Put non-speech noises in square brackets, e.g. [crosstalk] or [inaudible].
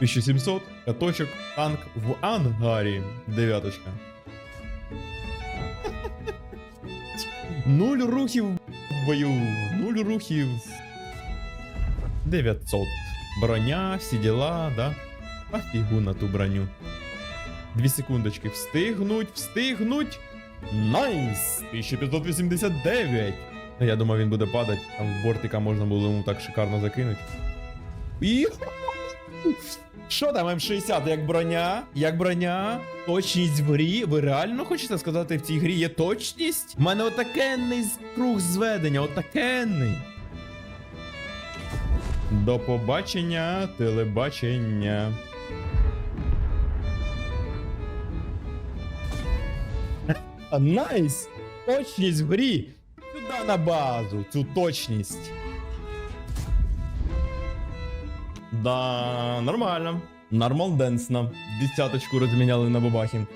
1700, каточок, танк в ангарі. Дев'яточка. [laughs] Нуль рухів в бою. Нуль рухів. 900. Броня, всі діла, да? Пофігу на ту броню. Дві секундочки. Встигнуть, встигнуть. Найс! 1589. Ну, Я думав, він буде падати, там в бортика можна було йому так шикарно закинути. І... Що там М60, як броня? Як броня? Точність в грі? Ви реально хочете сказати, в цій грі є точність? У мене отакенний круг зведення, отакенний. До побачення, телебачення. Найс! Точність в грі! Сюди на базу, цю точність. Да, нормально. Нормал денсно. Десяточку розміняли на бабахін.